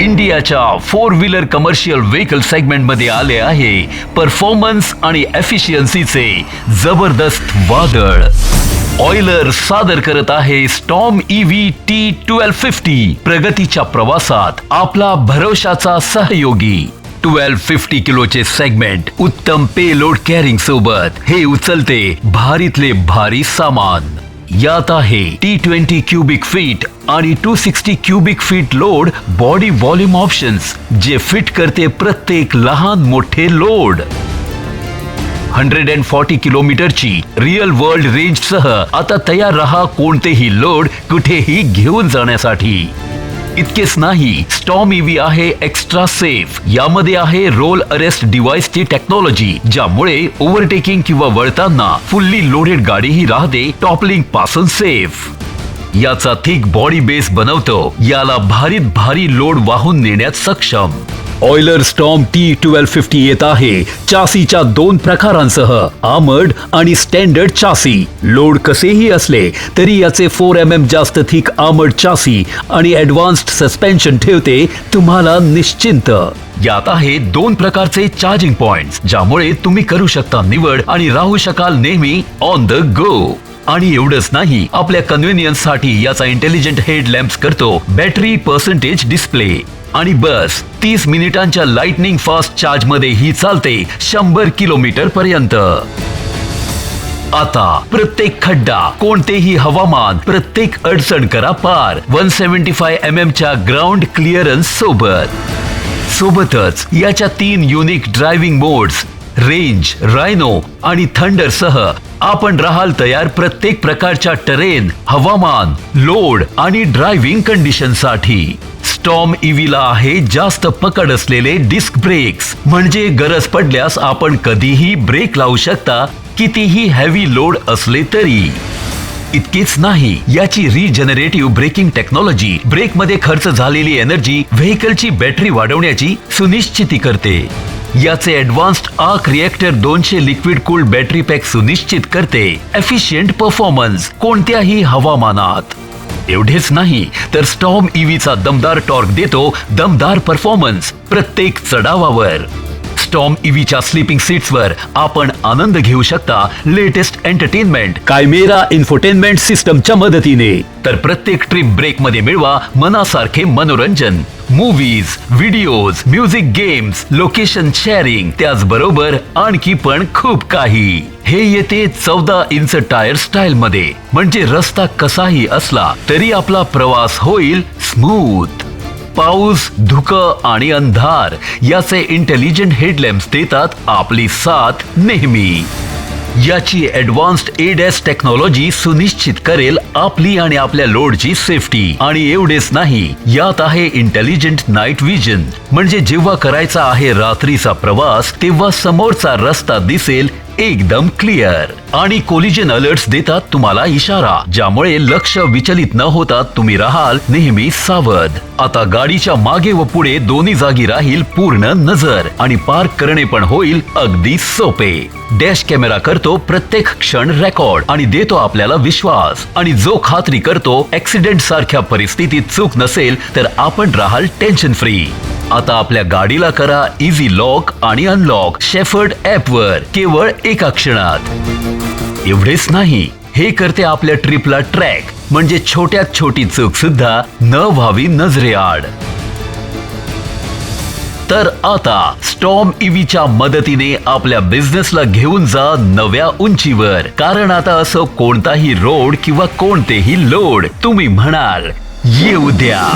इंडियाच्या four wheeler commercial vehicle सेगमेंटमध्ये आले आहे. परफॉर्मन्स आणि एफिशियन्सीचे जबरदस्त वादळ. ऑइलर सादर करत आहे Storm EV T twelve fifty प्रगतीच्या प्रवासात आपला भरोशाचा सहयोगी. ट्वेल्व फिफ्टी किलोचे सेगमेंट उत्तम पे लोड कॅरिंग सोबत हे उचलते भारीतले भारी सामान. यात आहे टी ट्वेंटी क्युबिक फीट आणि two sixty cubic feet load body volume options जे फिट करते प्रत्येक लहान मोठे लोड हंड्रेड अँड फॉर्टी किलोमीटरची रिअल वर्ल्ड रेंज सह आता तयार रहा कोणतेही लोड कुठेही घेऊन जाण्यासाठी. इतकेच नाही स्टॉम इव्ही आहे एक्स्ट्रा सेफ यामध्ये आहे रोल अरेस्ट डिव्हाइसची टेक्नॉलॉजी ज्यामुळे ओव्हरटेकिंग किंवा वळताना फुल्ली लोडेड गाडीही राहते टॉपलिंगपासून सेफ याचा थिक बॉडी बेस बनवतो. याला भारीत भारी लोड वाहून नेण्यात सक्षम. Euler Storm T twelve fifty येत आहे. चासीच्या दोन प्रकारांसह आमर्ड आणि स्टँडर्ड चासी. लोड कसेही असले तरी याचे फोर एम एम जास्त थिक आमर्ड चासी आणि ऍडव्हान्स्ड सस्पेन्शन ठेवते तुम्हाला निश्चिंत. यात आहे दोन प्रकारचे चार्जिंग पॉइंट्स ज्यामुळे तुम्ही करू शकता निवड आणि राहू शकाल नेहमी ऑन द गो आणि एवढंच नाही आपल्या कन्व्हिनियन्ससाठी याचा इंटेलिजंट हेड लॅम्प्स करतो. बॅटरी पर्सेंटेज डिस्प्ले आणि बस तीस मिनिटांच्या लाइटनिंग फास्ट चार्जमध्ये ही चालते शंभर किलोमीटर पर्यंत. आता प्रत्येक खड्डा कोणतेही हवामान प्रत्येक अडचण करा पार. One seventy five M M च्या ग्राउंड क्लिअरन्स सोबत. सोबतच याच्या तीन unique driving modes range rhino आणि थंडर सह आपण राहाल तयार प्रत्येक प्रकारच्या टरेन हवामान लोड आणि ड्रायव्हिंग कंडिशनसाठी. स्टॉम इव्हीला आहे जास्त पकड असलेले डिस्क ब्रेक्स म्हणजे गरज पडल्यास आपण कधीही ब्रेक लावू शकता कितीही हेवी लोड असले तरी. इतकेच नाही याची रिजनरेटिव्ह ब्रेकिंग टेक्नॉलॉजी ब्रेकमध्ये खर्च झालेली एनर्जी व्हेकलची बॅटरी वाढवण्याची सुनिश्चिती करते. याचे ऍडव्हान्स्ड आर्क रिएक्टर दोनशे लिक्विड कूल बॅटरी पॅक सुनिश्चित करते. एफिशियंट परफॉर्मन्स कोणत्याही हवामानात. एवढेच नाही तर स्टॉम ईव्हीचा दमदार टॉर्क देतो दमदार परफॉर्मन्स प्रत्येक चढावावर. स्टॉम इव्हीच्या स्लीपिंग सीट्सवर आपण आनंद घेऊ शकता लेटेस्ट एंटरटेनमेंट कायमेरा इन्फोटेनमेंट सिस्टमच्या मदतीने. तर प्रत्येक ट्रिप ब्रेकमध्ये मिळवा मनासारखे मनोरंजन. Movies videos music games location sharing त्याचबरोबर आणखी पण खूप काही. हे येते चौदा इंच टायर स्टाईल मध्ये. म्हणजे रस्ता कसाही असला तरी आपला प्रवास होईल स्मूथ पाऊस धुकं आणि अंधार याचे इंटेलिजंट हेडलॅम्प्स देतात आपली साथ नेहमी. याची ऍडव्हान्स्ड एडेस टेक्नॉलॉजी सुनिश्चित करेल आपली आणि आपल्या लोडची सेफ्टी आणि एवढेच नाही यात आहे इंटेलिजंट नाईट विजन म्हणजे जेव्हा करायचा आहे रात्रीचा प्रवास तेव्हा समोरचा रस्ता दिसेल एकदम क्लिअर आणि कोलिजन अलर्ट्स देतात तुम्हाला इशारा ज्यामुळे लक्ष विचलित न होता तुम्ही राहाल नेहमी सावध. आता गाडीच्या मागे व पुढे दोन्ही जागी राहील पूर्ण नजर आणि पार्क करणे पण होईल अगदी सोपे. डॅश कॅमेरा करतो प्रत्येक क्षण रेकॉर्ड आणि देतो आपल्याला विश्वास. आणि जो खात्री करतो ऍक्सिडेंट सारख्या परिस्थितीत चूक नसेल तर आपण राहाल टेन्शन फ्री आता आपल्या गाडीला करा इझी लॉक आणि अनलॉक शेफर्ड ऍप वर केवळ एका क्षणात. एवढेच नाही हे करते आपल्या ट्रिपला ट्रॅक म्हणजे छोट्यात छोटी चूक सुद्धा न व्हावी नजरेआड तर आता स्टॉम इव्हीच्या मदतीने आपल्या बिझनेसला घेऊन जा नव्या उंचीवर. कारण आता असं कोणताही रोड किंवा कोणतेही लोड तुम्ही म्हणाल येऊ द्या.